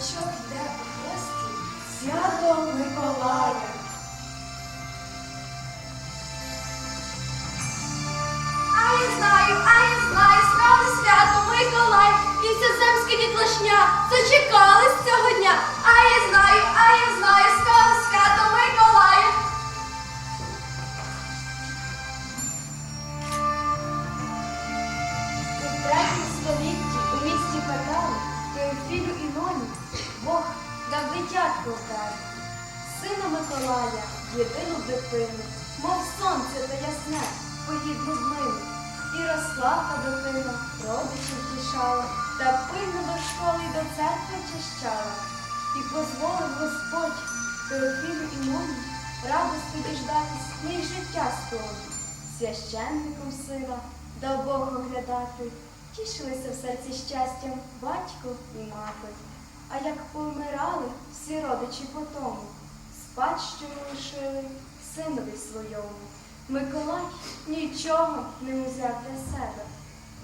діточок йде у гості свято Миколая. А я знаю, а я знаю, справді свято Миколай і все земська дітлашня зачекались цього дня. А я знаю, а я знаю, дитину, мов сонце та ясне, поїдну милу. І росла та дитина, родичів тішала, та пильно до школи й до церкви чищала. І позволив Господь Теофілю і Ноні радості діждатись не й життя сповні. Священником сина дав Бог оглядати, тішилися в серці щастям батько і мати. А як помирали всі родичі по тому, спадщину лишили синові своєму. Миколай нічого не узяв для себе,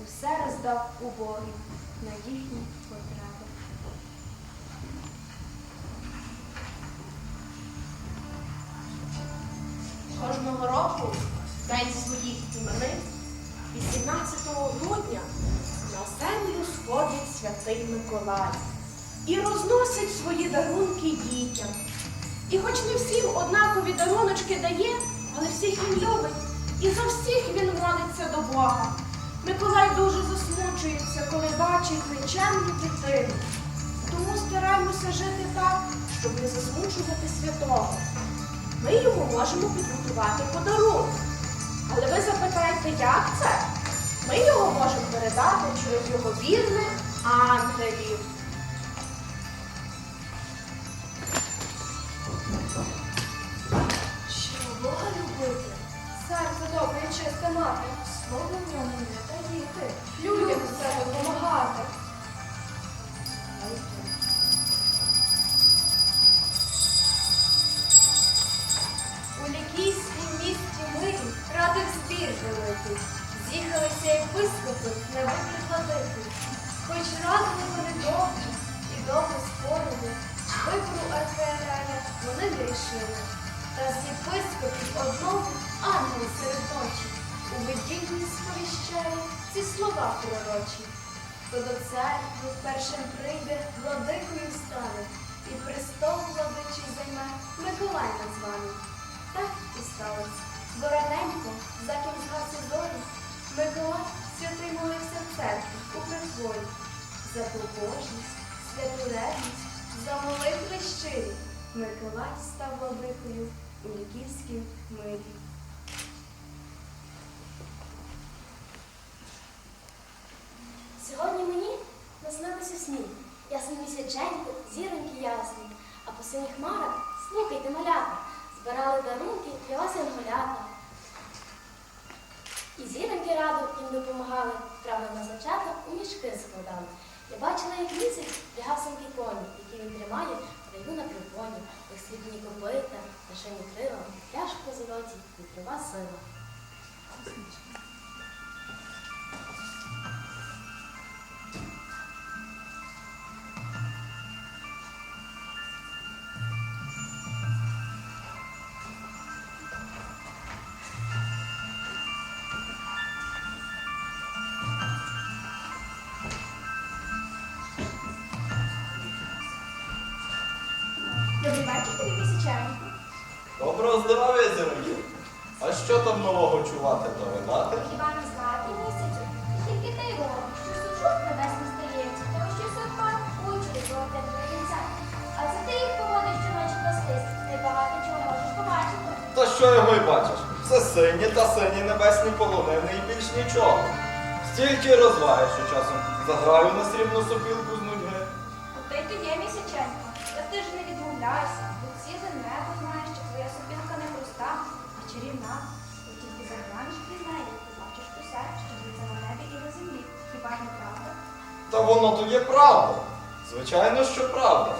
усе роздав убогим на їхні потреби. Кожного року в день своїх іменин, 18 грудня, на землю сходить святий Миколай і розносить свої дарунки дітям. І хоч не всім однакові даруночки дає, але всіх він любить, і за всіх він молиться до Бога. Миколай дуже засмучується, коли бачить нечемну дитину. Тому стараємося жити так, щоб не засмучувати святого. Ми йому можемо підготувати подарунок. Але ви запитаєте, як це? Ми його можемо передати через його вірних ангелів. Мати, слово ньому не таїти, людям все допомагати. У лікійській місті мирі радив збір великий. З'їхалися єпископи на вибір владики. Хоч радили вони довго і довго спорили, вибору архієрея вони не рішили. Та з єпископів одного ангел серед ночі у видінні сповіщає ці слова пророчі. То до церкви першим прийде, владикою стане, і престол владичий займе Миколай названий. Так і сталося. Бо раненько, за ким згаси Миколай святий молився в церкві у притворі. За побожність, святу ревність, за молитви щирі. Миколай став владикою у Ліківськім мирі. Сьогодні мені наснилося сні. Ясний місяченько, зіроньки ясні, а по синіх хмарах, слухайте, малята, збирали дарунки для вас янголята. І зіроньки радо їм допомагали, правда на зачата у мішки складали. Я бачила, як місяць лягав самки коні, які він тримає раю на припоні, як срібні копита, шиї крила, пляшку золоті, вітрова сила. Нового чувати та видати? Хіба не знати місяцю? Тільки ти його, що сучок небесно стається, тому що сотма учить золоте до кінця. А це ти їх поводиш щоночі пастись, небагато чого можеш побачити. Та що його й бачиш? Все сині та сині небесні полонини і більш нічого. Стільки розваги, що часом заграю на срібну сопілку з нудьги. От ти ти є місяченько, та ти ж не відмовляйся, Та воно то є правда. Звичайно, що правда.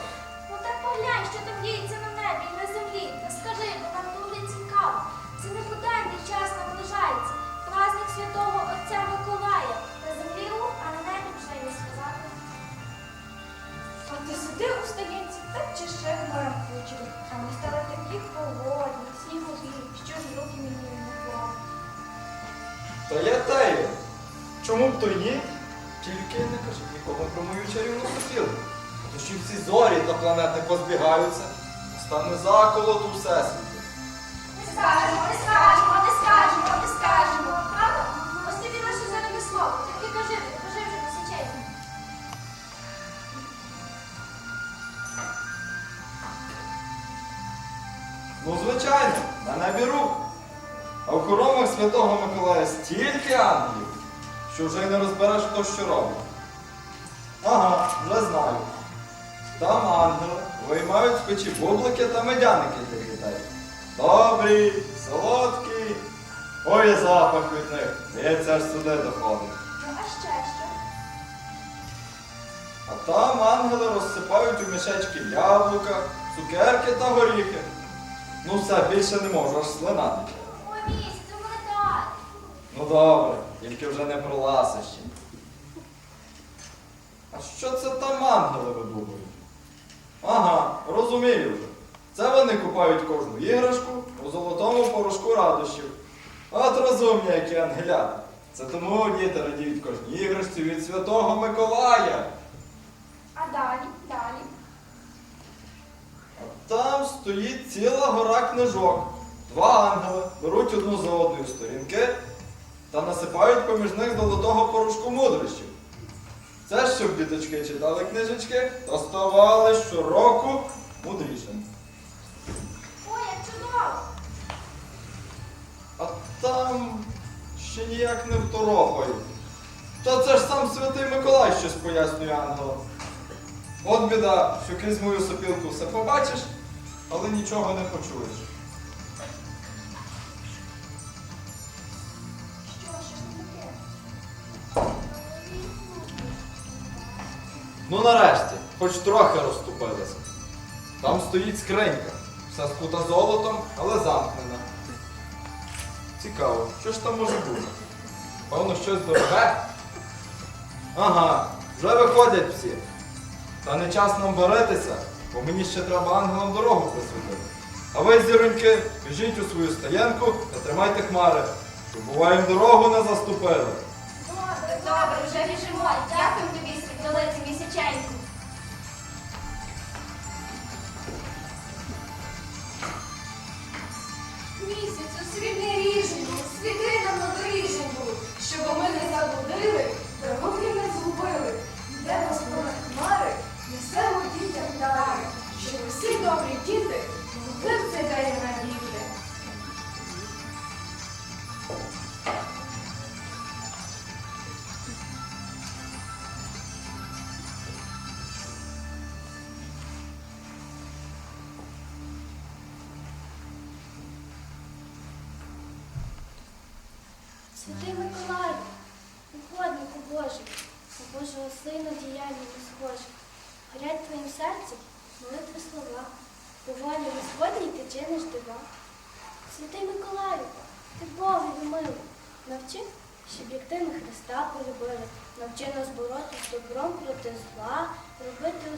Ну так поглянь, що там діється на небі і на землі. Та скажи, бо нам дуже цікаво. Це не буденний час наближається. Праздник святого Отця Миколая. На землі рух, а на небі вже не сказати. А ти сиди у стаєнці, так чи ще хмарам кучері. А ми стали такі холодні, снігові, що ж руки мені не було. Та я тею. Чому б то ні? Тільки не кажіть нікому про мою чарівну сопілку. То що всі зорі та планети позбігаються, стане заколот у всесвіті. Не скажемо, не скажемо, не скажемо, не скажемо. Правда? Ось тобі наше зелене слово. Тільки кажи, кажи вже посічейся. Ну, звичайно, на небі рух. А в хоромах Святого Миколая стільки ангелів, що вже й не розбереш, хто що робить. Ага, вже знаю. Там ангели виймають з печі бублики та медяники для дітей. Добрі, солодкі. Ой, запах від них. Здається, аж сюди доходить. Ну а ще що? А там ангели розсипають у мішечки яблука, цукерки та горіхи. Ну все, більше не можу, аж слина тече. Ну добре, тільки вже не про ласощі. А що це там ангели видумують? Ага, розумію вже. Це вони купають кожну іграшку у золотому порошку радощів. От розумні, які ангелята. Це тому діти радіють кожній іграшці від Святого Миколая. А далі, далі. А там стоїть ціла гора книжок. Два ангели беруть одну за одною сторінки та насипають поміж них золотого порошку мудрощів. Це щоб діточки читали книжечки та ставали щороку мудрішими. Ой, як чудово. А там ще ніяк не второпають. Та це ж сам святий Миколай щось пояснює ангелам. От біда, що крізь мою сопілку все побачиш, але нічого не почуєш. Ну нарешті, хоч трохи розступилися. Там стоїть скринька, вся скута золотом, але замкнена. Цікаво, що ж там може бути? Певно, щось дороге? Ага, вже виходять всі. Та не час нам боритися, бо мені ще треба ангелам дорогу присвятити. А ви, зіроньки, біжіть у свою стоянку та тримайте хмари, щоб буває дорогу не заступили. Добре, добре, вже біжимо. Дякую тобі, світлолиці місяченьку. Місяцю срібний ріженьку, світи нам на доріженьку, щоб ми не заблудили, дороги не згубили. Йдемо з понад хмари, несемо дітям дари, щоб усі добрі діти могли в цей день радіти.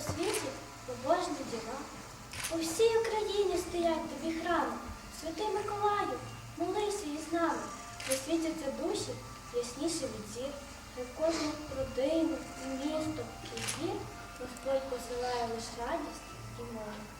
світі побожні діла. У всій Україні стоять тобі храми. Святий Миколаю, молися і нами, де світяться душі, ясніше від зір. На кожну родину, місто і вір Господь посилає лише радість і море.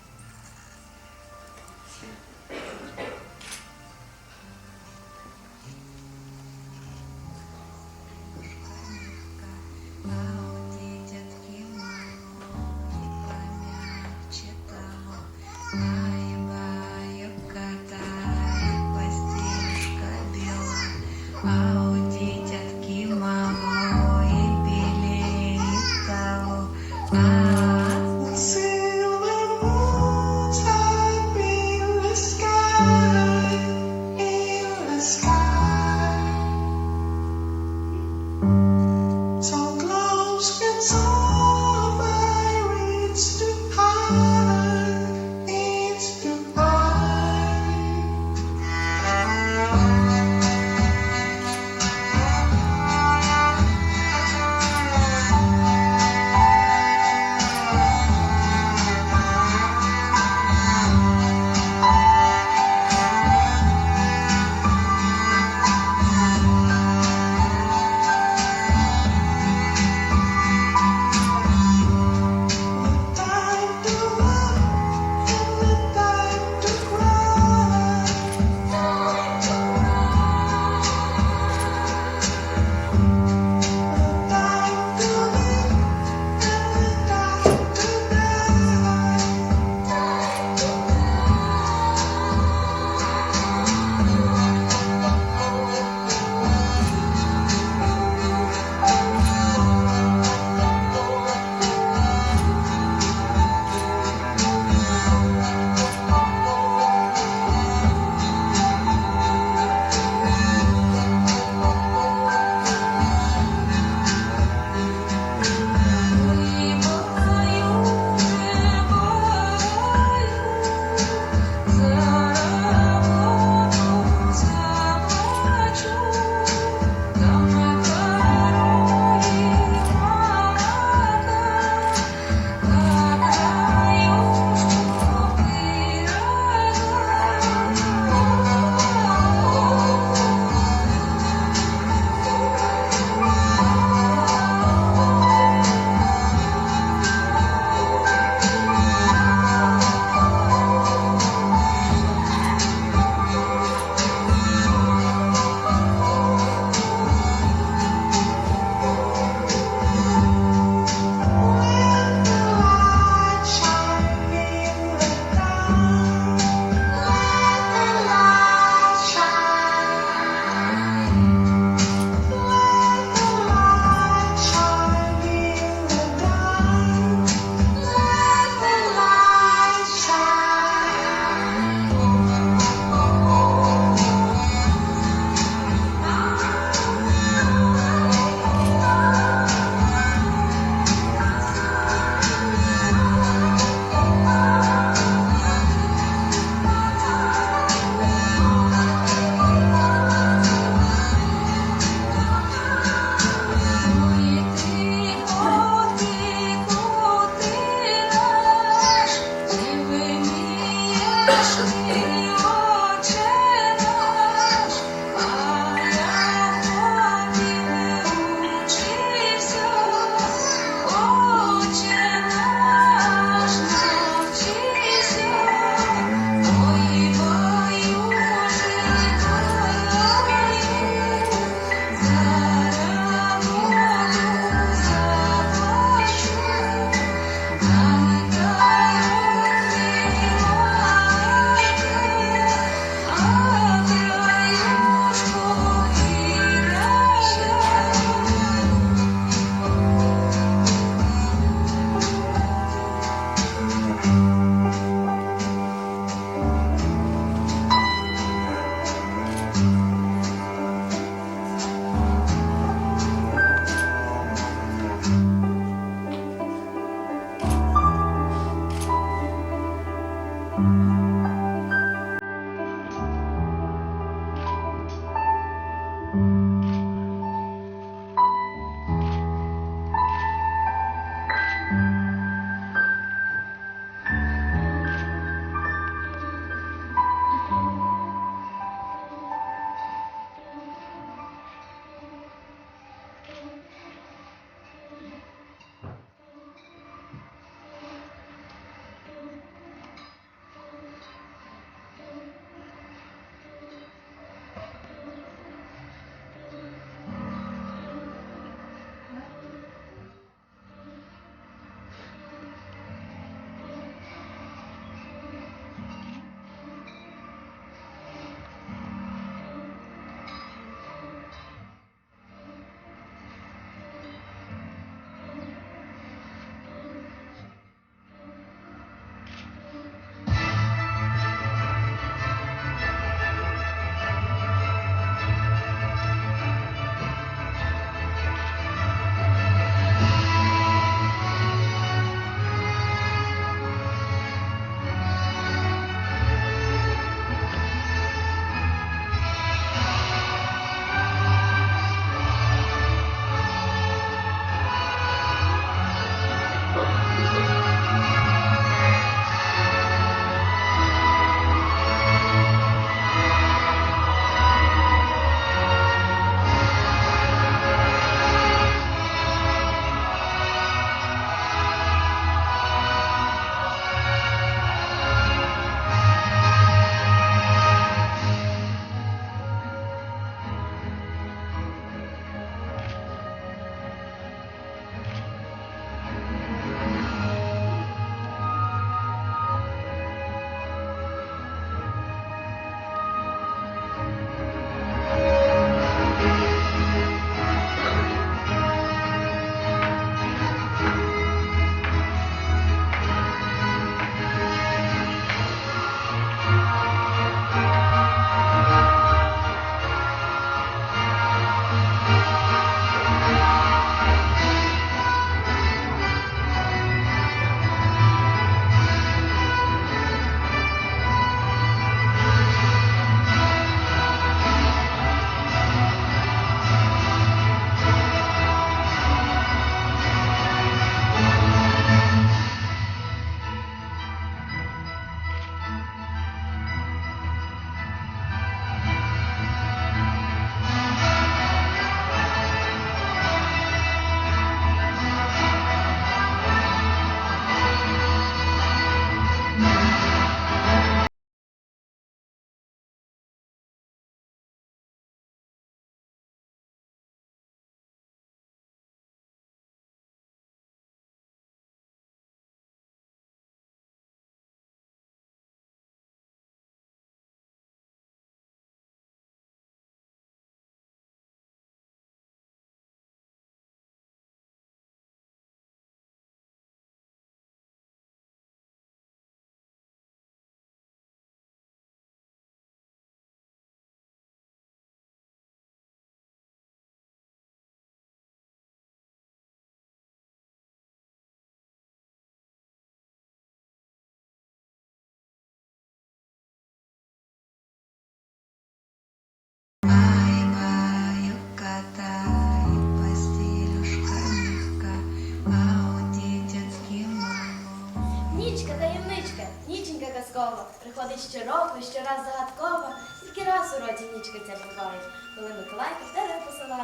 Казкова. Щороку, щораз загадкова. Тільки раз у році нічка ця буває, коли Миколайка в тебе посилають.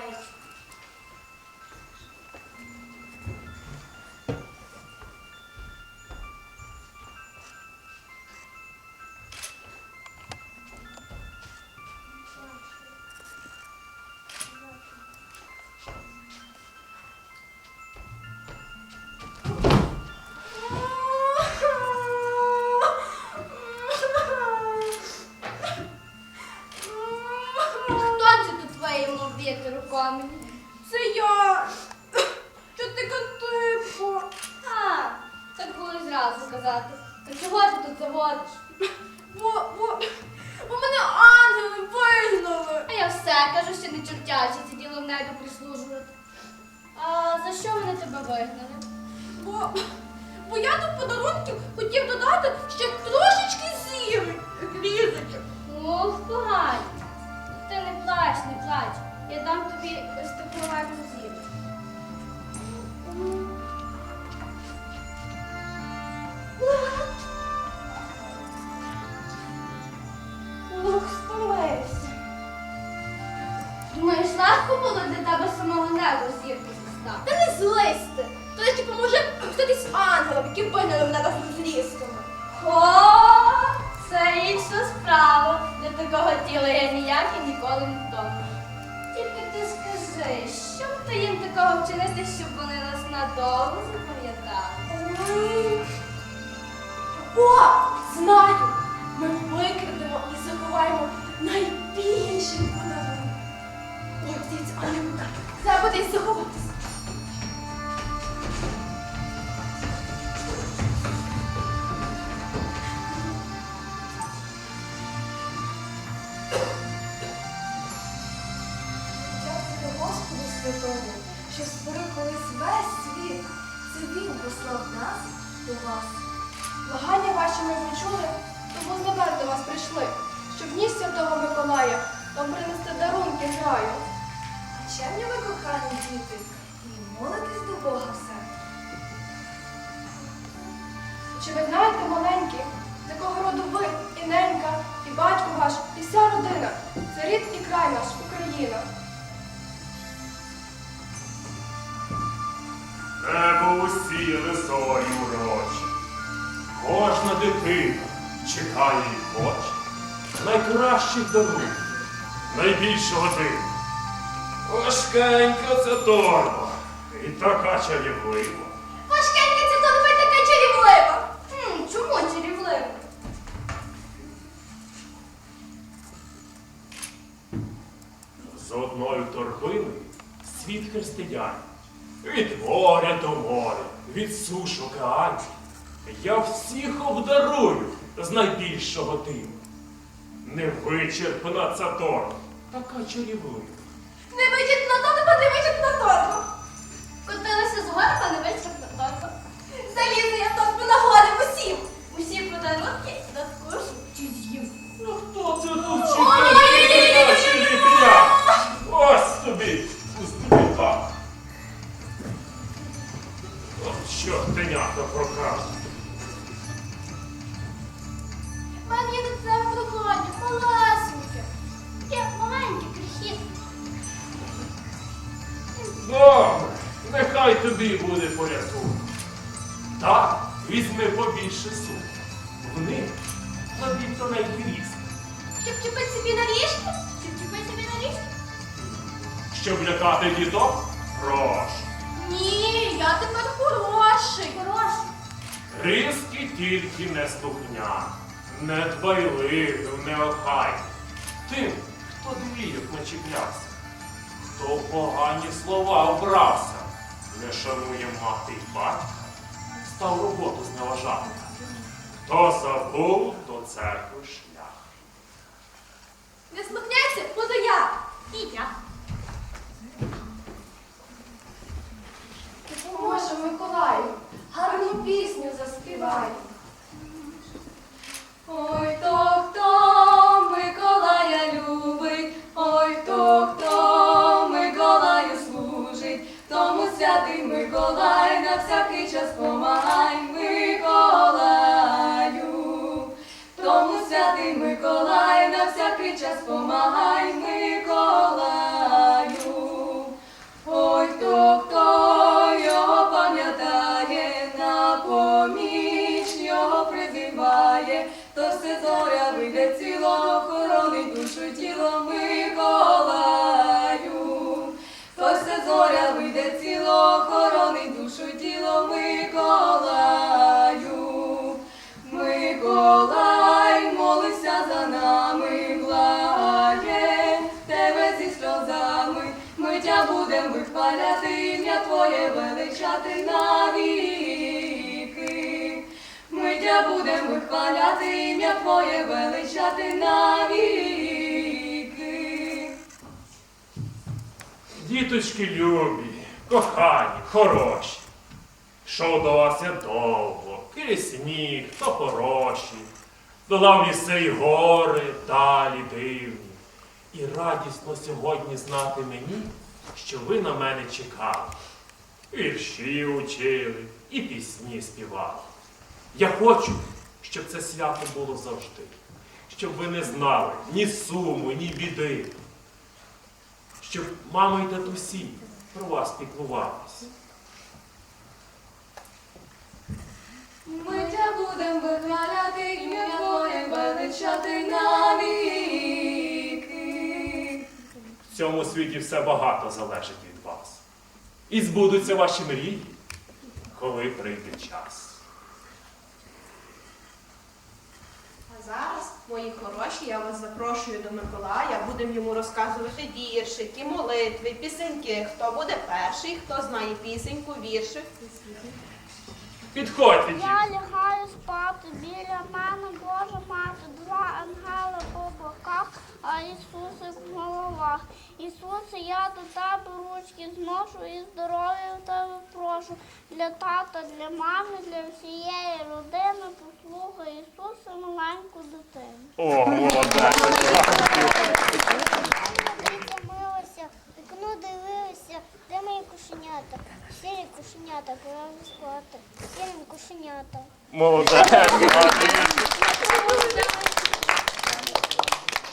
communist найкращих дарунків, найбільшого дива. Важкенька це торба і така чарівлива. Важкенька ця торба й така чарівлива. Хм, чому чарівлива? З одною торбиною світ християн. Від моря до моря, від суш океанів. Я всіх обдарую з найбільшого дива. Невичерпна ця торба, така чарівлива. Не вийдіть на торбу, не вийдіть на торбу. Котилася з горба, не вичерпна торба. Залізу я торбу нагодив усім. Усі подарунки надкушу чи з'їм. Ну хто це тут чекає? Ось тобі, ось тобі так. От що тенята прокрав. Нехай тобі буде порятунок. Так, візьми побільше суп. В них тобі тоненький ріст, Щоб чіпити собі на ліжко? Щоб чіпити собі на ліжко? щоб лякати діток. Прошу. Ні, я тепер хороший. Хороший. Риски тільки не слухня, не дбайливий, неохайний. Тим, хто двійок почіплявся, хто в погані слова обрався, не шанує мати й батька, став роботу зневажати. Хто забув до церкви шлях. Не Ми тя будем вихваляти, ім'я Твоє величати навіки. Діточки любі, кохані, хороші. Йшов до вас я довго, крізь сніг, то хороші. Долав ліси й гори, далі дивні. І радісно сьогодні знати мені, що ви на мене чекали. Вірші учили і пісні співали. Я хочу, щоб це свято було завжди, щоб ви не знали ні суму, ні біди, щоб мама й татусі про вас піклувались. Ми тя будем вихваляти, ім'я Твоє величати навіки. В цьому світі все багато залежить від вас. І збудуться ваші мрії, коли прийде час. А зараз, мої хороші, я вас запрошую до Миколая. Будемо йому розказувати віршики, молитви, пісеньки. Хто буде перший, хто знає пісеньку, віршик. Підходьте. Я лягаю спати біля мене, Божа мати, два ангели по боках, а Ісусик в головах. Ісусе, я до тебе ручки зношу і здоров'я в тебе прошу. Для тата, для мами, для всієї родини послухай. О, молодець. Дивіться, милося, вікно дивилися, де мої кошенята? Сірі кошенята, коли спати, Сірі кошенята. Молодець.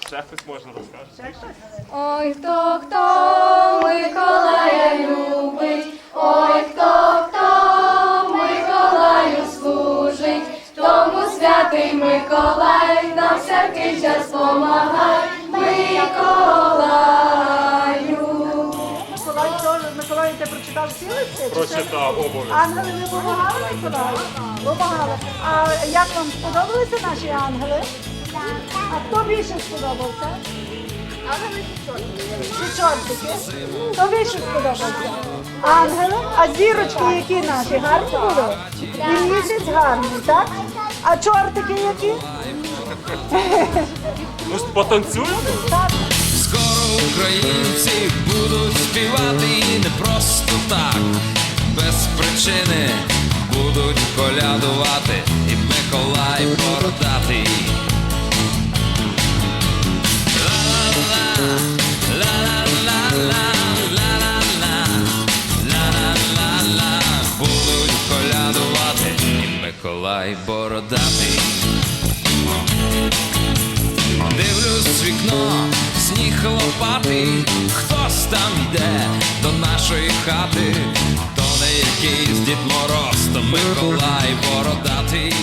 Ще хтось можна розкаже. Ой, хто, обов'язково. Ангели не допомагали Миколаю? Допомагали. А як вам сподобалися наші ангели? А хто більше сподобався? Ангели чи чортики? Хто більше сподобався? Ангели? А зірочки які наші? Гарні були? І місяць гарний, так? А чортики які? Ну, потанцюємо? Так. Скоро українці будуть співати не просто так, без причини будуть колядувати і Миколай бородатий. Будуть колядувати і Миколай бородатий. Дивлюсь вікно, сніг лопатий, хтось там йде до нашої хати, якийсь Дід Мороз, то Миколай бородатий.